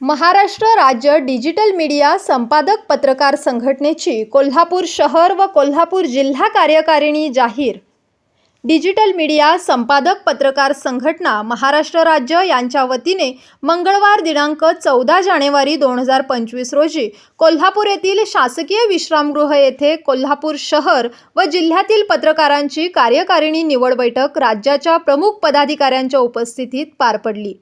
महाराष्ट्र राज्य digital media संपादक पत्रकार संघटनेची कोल्हापूर शहर व कोल्हापूर जिल्हा कार्यकारिणी जाहीर. डिजिटल मीडिया संपादक पत्रकार संघटना महाराष्ट्र राज्य यांच्या वतीने मंगळवार दिनांक चौदा जानेवारी दोन हजार पंचवीस रोजी कोल्हापूर येथील शासकीय विश्रामगृह येथे कोल्हापूर शहर व जिल्ह्यातील पत्रकारांची कार्यकारिणी निवड बैठक राज्याच्या प्रमुख पदाधिकाऱ्यांच्या उपस्थितीत पार पडली.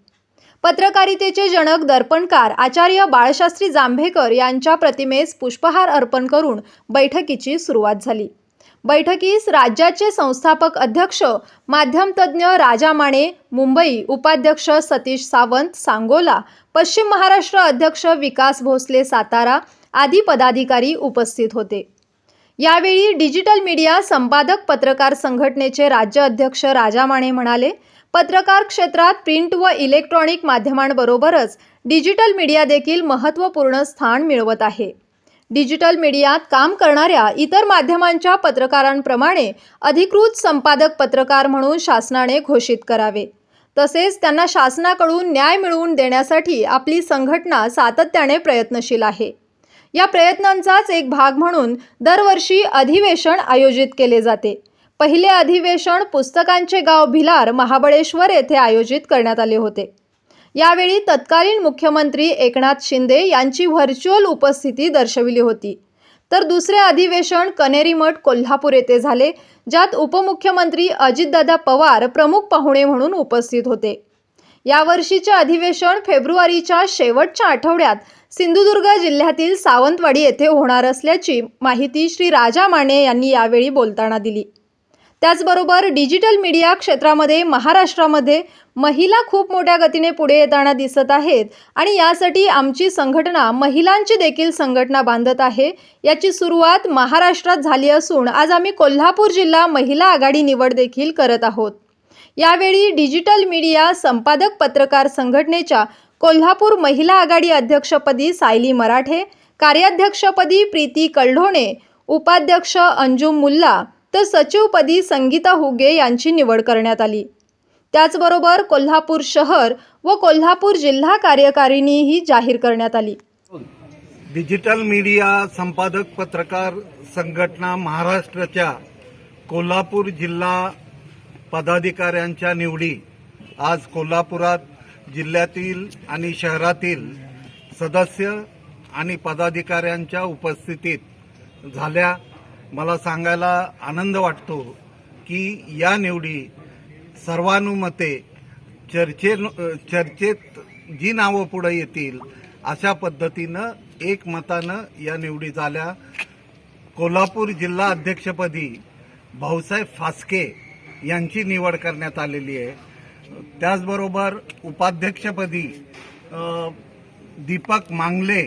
पत्रकारितेचे जनक दर्पणकार आचार्य बाळशास्त्री जांभेकर यांच्या प्रतिमेस पुष्पहार अर्पण करून बैठकीची सुरुवात झाली. बैठकीस राज्याचे संस्थापक अध्यक्ष माध्यमतज्ज्ञ राजा माने मुंबई उपाध्यक्ष सतीश सावंत सांगोला पश्चिम महाराष्ट्र अध्यक्ष विकास भोसले सातारा आदी पदाधिकारी उपस्थित होते. यावेळी डिजिटल मीडिया संपादक पत्रकार संघटनेचे राज्य अध्यक्ष राजा माने म्हणाले पत्रकार क्षेत्रात प्रिंट व इलेक्ट्रॉनिक माध्यमांबरोबरच डिजिटल मीडिया देखील महत्त्वपूर्ण स्थान मिळवत आहे. डिजिटल मीडियात काम करणाऱ्या इतर माध्यमांच्या पत्रकारांप्रमाणे अधिकृत संपादक पत्रकार म्हणून शासनाने घोषित करावे. तसेच त्यांना शासनाकडून न्याय मिळवून देण्यासाठी आपली संघटना सातत्याने प्रयत्नशील आहे. या प्रयत्नांचाच एक भाग म्हणून दरवर्षी अधिवेशन आयोजित केले जाते. पहिले अधिवेशन पुस्तकांचे गाव भिलार महाबळेश्वर येथे आयोजित करण्यात आले होते. यावेळी तत्कालीन मुख्यमंत्री एकनाथ शिंदे यांची व्हर्च्युअल उपस्थिती दर्शविली होती. तर दुसरे अधिवेशन कनेरी मठ कोल्हापूर येथे झाले ज्यात उपमुख्यमंत्री अजितदादा पवार प्रमुख पाहुणे म्हणून उपस्थित होते. यावर्षीचे अधिवेशन फेब्रुवारीच्या शेवटच्या आठवड्यात सिंधुदुर्ग जिल्ह्यातील सावंतवाडी येथे होणार असल्याची माहिती श्री राजा माने यांनी यावेळी बोलताना दिली. त्याचबरोबर डिजिटल मीडिया क्षेत्रामध्ये महाराष्ट्रामध्ये महिला खूप मोठ्या गतीने पुढे येताना दिसत आहेत आणि यासाठी आमची संघटना महिलांची देखील संघटना बांधत आहे. याची सुरुवात महाराष्ट्रात झाली असून आज आम्ही कोल्हापूर जिल्हा महिला आघाडी निवड देखील करत आहोत. यावेळी डिजिटल मीडिया संपादक पत्रकार संघटनेच्या कोल्हापूर महिला आघाडी अध्यक्षपदी सायली मराठे कार्याध्यक्षपदी प्रीती कल्ढोणे उपाध्यक्ष अंजुम मुल्ला तर सचिवपदी संगीता हुगे यांची निवड करण्यात आली. त्याचबरोबर कोल्हापूर शहर व कोल्हापूर जिल्हा कार्यकारिणीही जाहीर करण्यात आली. डिजिटल मीडिया संपादक पत्रकार संघटना महाराष्ट्राच्या कोल्हापूर जिल्हा पदाधिकाऱ्यांच्या निवडी आज कोल्हापुरात जिल्ह्यातील आणि शहरातील सदस्य आणि पदाधिकाऱ्यांच्या उपस्थितीत झाल्या. मला सांगायला आनंद वाटतो की या निवडी सर्वानुमते चर्चे चर्चेत जी नावं पुढे येतील अशा पद्धतीनं एकमतानं या निवडी झाल्या. कोल्हापूर जिल्हा अध्यक्षपदी भाऊसाहेब फास्के यांची निवड करण्यात आलेली आहे. त्याचबरोबर उपाध्यक्षपदी दीपक मांगले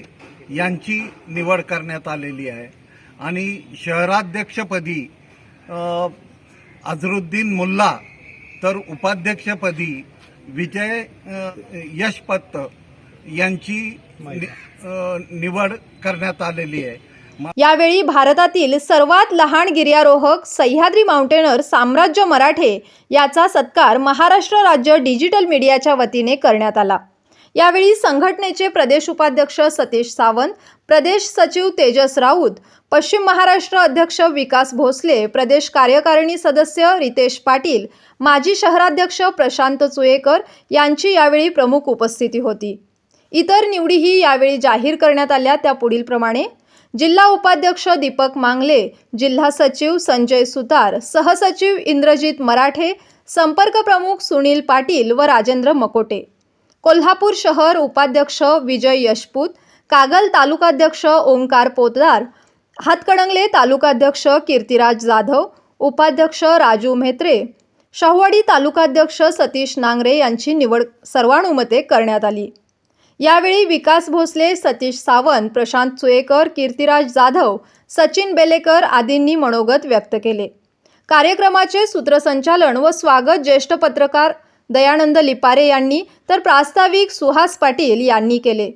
यांची निवड करण्यात आलेली आहे. आणि शहराध्यक्षपदी अ, अझरुद्दीन मुल्ला तर उपाध्यक्षपदी विजय यशपत यांची निवड करण्यात आलेली आहे. यावेळी भारतातील सर्वात लहान गिर्यारोहक सह्याद्री माउंटेनर साम्राज्य मराठे याचा सत्कार महाराष्ट्र राज्य डिजिटल मीडियाच्या वतीने करण्यात आला. यावेळी संघटनेचे प्रदेश उपाध्यक्ष सतीश सावंत प्रदेश सचिव तेजस राऊत पश्चिम महाराष्ट्र अध्यक्ष विकास भोसले प्रदेश कार्यकारिणी सदस्य रितेश पाटील माजी शहराध्यक्ष प्रशांत चुयेकर यांची यावेळी प्रमुख उपस्थिती होती. इतर निवडीही यावेळी जाहीर करण्यात आल्या त्या पुढीलप्रमाणे जिल्हा उपाध्यक्ष दीपक मांगले जिल्हा सचिव संजय सुतार सहसचिव इंद्रजित मराठे संपर्क प्रमुख सुनील पाटील व राजेंद्र मकोटे. कोल्हापूर शहर उपाध्यक्ष विजय यशपूत कागल तालुकाध्यक्ष ओंकार पोतदार हातकणंगले तालुकाध्यक्ष कीर्तिराज जाधव उपाध्यक्ष राजू म्हेत्रे शहवाडी तालुकाध्यक्ष सतीश नांगरे यांची निवड सर्वानुमते करण्यात आली. यावेळी विकास भोसले सतीश सावंत प्रशांत चुएकर कीर्तिराज जाधव सचिन बेलेकर आदींनी मनोगत व्यक्त केले. कार्यक्रमाचे सूत्रसंचालन व स्वागत ज्येष्ठ पत्रकार दयानंद लिपारे यांनी तर प्रास्ताविक सुहास पाटील यांनी केले.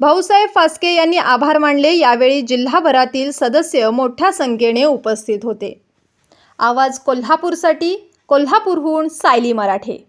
भाऊसाहेब फास्के यांनी आभार मानले. यावेळी जिल्हाभरातील सदस्य मोठ्या संख्येने उपस्थित होते. आवाज कोल्हापूरसाठी कोल्हापूरहून सायली मराठे.